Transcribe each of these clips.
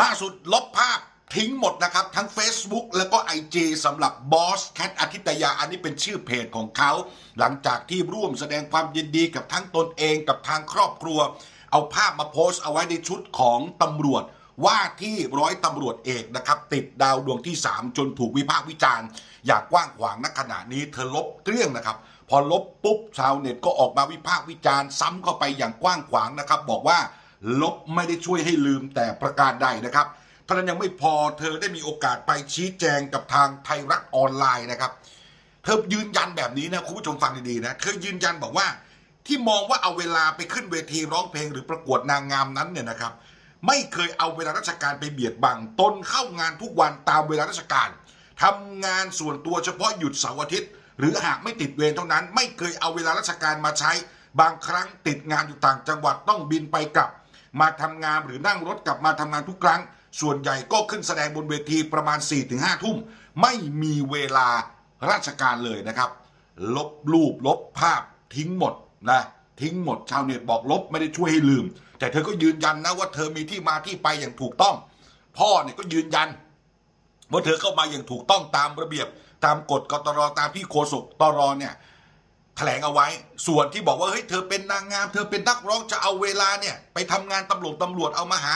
ล่าสุดลบภาพทิ้งหมดนะครับ ทั้ง Facebook แล้วก็ IG สำหรับบอสแคทอาทิตยาอันนี้เป็นชื่อเพจของเขา หลังจากที่ร่วมแสดงความยินดีกับทั้งตนเองกับทางครอบครัว เอาภาพมาโพสต์เอาไว้ในชุดของตำรวจ ว่าที่ร้อยตำรวจเอกนะครับ ติดดาวดวงที่ 3 จนถูกวิพากษ์วิจารณ์ อย่างกว้างขวางณขณะนี้เธอลบเกลี้ยงนะครับ พอลบปุ๊บชาวเน็ตก็ออกมาวิพากษ์วิจารณ์ ซ้ำเข้าไปอย่างกว้างขวางนะครับ บอกว่า ลบไม่ได้ช่วยให้ลืมแต่ประการใดนะครับเท่านั้นยังไม่พอเธอได้มีโอกาสไปชี้แจงกับทางไทยรัฐออนไลน์นะครับ เธอยืนยันแบบนี้นะคุณผู้ชมฟังดีๆนะเธอยืนยันบอกว่าที่มองว่าเอาเวลาไปขึ้นเวทีร้องเพลงหรือประกวดนางงามนั้นเนี่ยนะครับ ไม่เคยเอาเวลาราชการไปเบียดบังตนเข้างานทุกวันตามเวลาราชการทำงานส่วนตัวเฉพาะหยุดเสาร์อาทิตย์ หรือหากไม่ติดเวรเท่านั้น ไม่เคยเอาเวลาราชการมาใช้ บางครั้งติดงานอยู่ต่างจังหวัดต้องบินไปกลับ มาทำงานหรือนั่งรถกลับมาทำงานทุกครั้ง ส่วนใหญ่ก็ขึ้นแสดงบนเวทีประมาณ 4-5 ทุ่ม ไม่มีเวลาราชการเลยนะครับ ลบรูปลบภาพทิ้งหมดนะทิ้งหมดชาวเน็ตบอกลบไม่ได้ช่วยให้ลืม แต่เธอก็ยืนยันนะว่าเธอมีที่มาที่ไปอย่างถูกต้อง พ่อเนี่ยก็ยืนยันว่าเธอเข้ามาอย่างถูกต้องตามระเบียบ ตามกฎกตรตามพี่โฆษกตรเนี่ย แถลงเอาไว้ ส่วนที่บอกว่าเฮ้ยเธอเป็นนางงาม เธอเป็นนักร้องจะเอาเวลาเนี่ยไปทำงานตำรวจตำรวจเอามาหา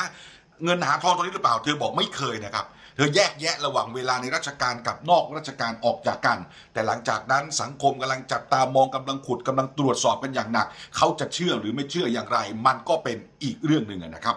เงินหาทองตรงนี้หรือเปล่า เธอบอกไม่เคยนะครับ เธอแยกแยะระหว่างเวลาในราชการกับนอกราชการออกจากกัน แต่หลังจากนั้นสังคมกำลังจับตามองกำลังขุดกำลังตรวจสอบกันอย่างหนัก เขาจะเชื่อหรือไม่เชื่ออย่างไร มันก็เป็นอีกเรื่องหนึ่งนะครับ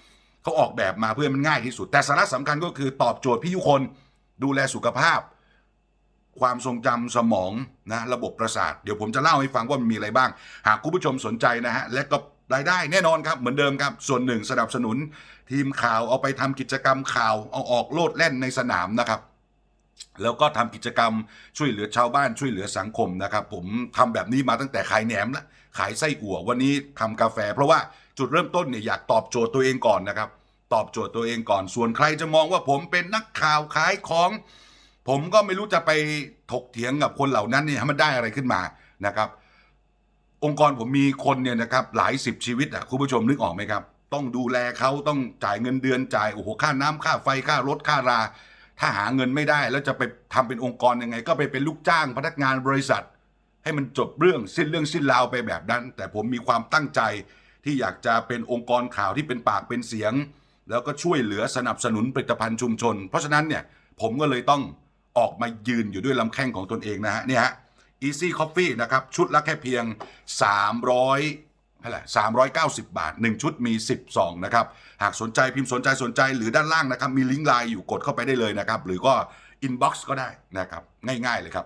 เขาออกแบบมาเพื่อมันง่ายที่สุด แต่สาระสำคัญก็คือตอบโจทย์พี่ยุคนดูแลสุขภาพ ความทรงจำสมองนะระบบประสาท เดี๋ยวผมจะเล่าให้ฟังว่ามันมีอะไรบ้าง หากคุณผู้ชมสนใจนะฮะและก็รายได้แน่นอนครับเหมือนเดิมครับ ส่วนหนึ่งสนับสนุน ทีมข่าวเอาไปทำกิจกรรมข่าวเอาออกโลดแล่นในสนามนะครับแล้วก็ทำกิจกรรมช่วยเหลือชาวบ้านช่วยเหลือสังคมนะครับ ผมทำแบบนี้มาตั้งแต่ขายแหนมและ ขายไส้อั่ววันนี้ทำกาแฟ เพราะว่าจุดเริ่มต้นเนี่ยอยากตอบโจทย์ตัวเองก่อนนะครับ ตอบโจทย์ตัวเองก่อน ส่วนใครจะมองว่าผมเป็นนักข่าวขายของ ผมก็ไม่รู้จะไปถกเถียงกับคนเหล่านั้นเนี่ยให้มันได้อะไรขึ้นมานะครับ องค์กรผมมีคนเนี่ยนะครับหลายสิบชีวิตอะคุณผู้ชมนึกออกไหมครับ ต้องดูแลเขาต้องจ่ายเงินเดือนจ่ายโอ้โหค่าน้ำค่าไฟค่ารถค่ารา ถ้าหาเงินไม่ได้แล้วจะไปทำเป็นองค์กรยังไง ก็ไปเป็นลูกจ้างพนักงานบริษัท ให้มันจบเรื่องสิ้นเรื่องสิ้นราวไปแบบนั้น แต่ผมมีความตั้งใจที่อยากจะเป็นองค์กรข่าวที่เป็นปากเป็นเสียง แล้วก็ช่วยเหลือสนับสนุนผลิตภัณฑ์ชุมชน เพราะฉะนั้นเนี่ยผมก็เลยต้องออกมายืนอยู่ด้วยลำแข้งของตนเองนะฮะเนี่ยฮะ Easy Coffee นะครับ ชุดละแค่เพียง 300เท่าไหร่390บาท 1 ชุดมี 10ซองนะครับ หากสนใจพิมพ์สนใจสนใจหรือด้านล่างนะครับ มีลิงก์ไลน์อยู่กดเข้าไปได้เลยนะครับ หรือก็ inbox ก็ได้นะครับ ง่ายๆเลยครับ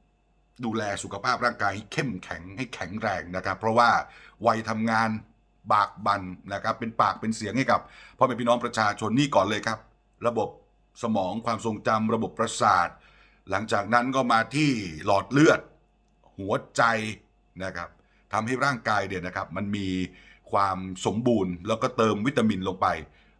ดูแลสุขภาพร่างกายให้เข้มแข็งให้แข็งแรงนะครับ เพราะว่าวัยทำงานบากบันนะครับเป็นปากเป็นเสียงให้กับพ่อแม่พี่น้องประชาชนนี่ก่อนเลยครับ ระบบสมองความทรงจำระบบประสาท หลังจากนั้นก็มาที่หลอดเลือด หัวใจนะครับทำให้ร่างกายเนี่ยนะครับมันมีความสมบูรณ์แล้วก็เติมวิตามินลงไป